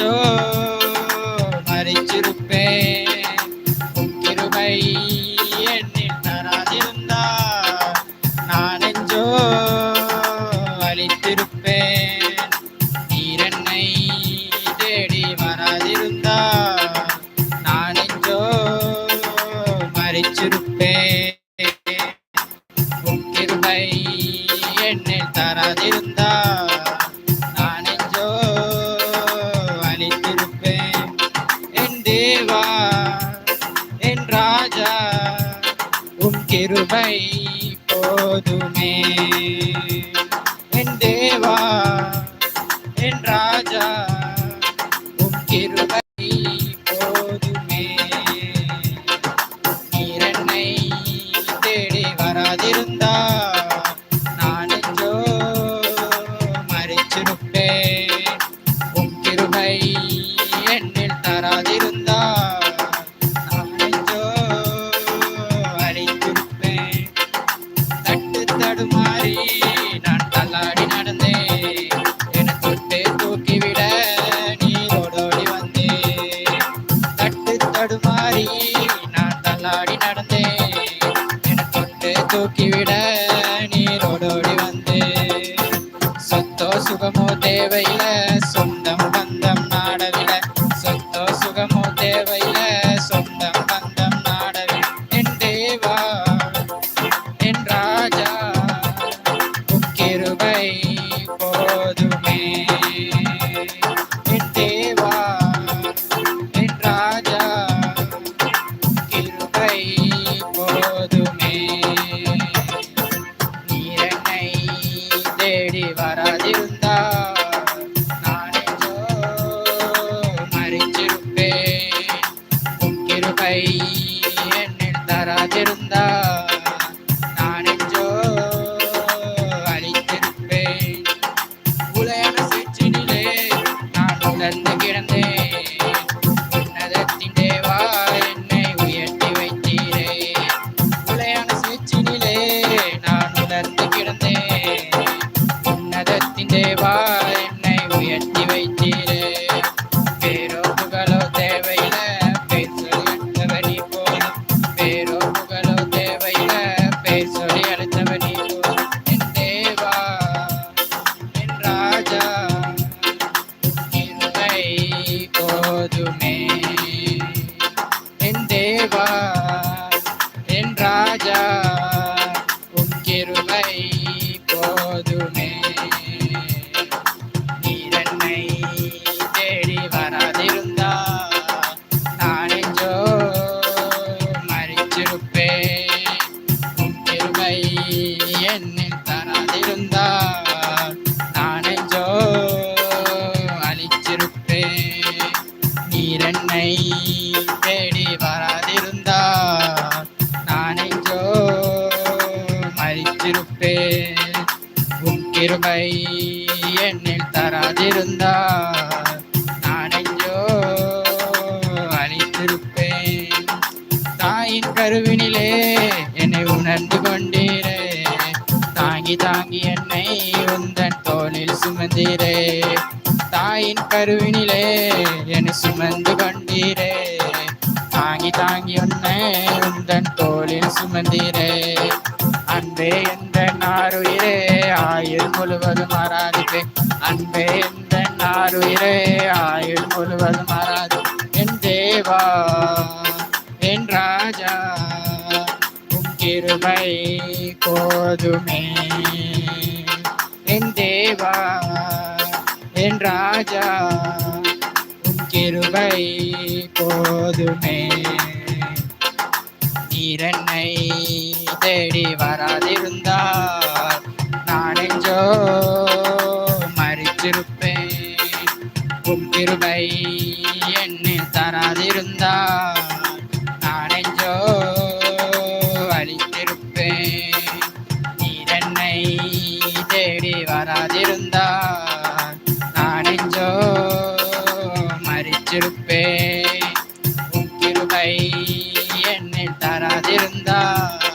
மறிச்சோ மறிச்சிருப்பேன். கிருபை என்னில் தராதிருந்தா நான் எஞ்சோ அழித்திருப்பேன் நீரன்னை தேடி வராதிருந்தா நான் எஞ்சோ மறிச்சிருப்பேன். கிருபை என்னில் தராதிருந்தா போதுமே தடுமாறி நான் தள்ளாடி நடந்தேன். என தொட்டு தூக்கிவிட நீ ஓடோடி வந்தே தட்டு தடுமாறி நான் தள்ளாடி நடந்தேன். என தொட்டு தூக்கிவிட நீ ஓடோடி வந்தே சொத்தோ சுகமோ தேவையில்லை. என்னில் தராதிருந்தா நான் அழிச்சிருப்பேன். நீர் தேடி வராதிருந்தா நான் மறித்திருப்பேன் உம் கிருபை என்னில் தராதிருந்தா நான் அழித்திருப்பேன். தாயின் கருவினிலே என்னை உணர்ந்து கொண்டு தாங்கி தாங்கி என்னை உந்தன் தோளில் சுமந்தீரே. தாயின் கருவினிலே என்னை சுமந்து கொண்டீரே. தாங்கி தாங்கி உன்னை உந்தன் தோளில் சுமந்தீரே. அன்பே எந்த நாருயிரே ஆயுள் முழுவதும் ஆராதிப்பே அன்பே எந்த நாருயிரே ஆயுள் முழுவதும் மாறாது என் தேவா கிருபை போதுமே. என் தேவா என் ராஜா உம் கிருபை போதுமே. நீர் தேடி வராதிருந்தார். நான் எங்கோ மறித்திருப்பேன். உம் கிருபை மறிச்சிருப்பேன் உன் கிருபை என்னை தராதிருந்தார்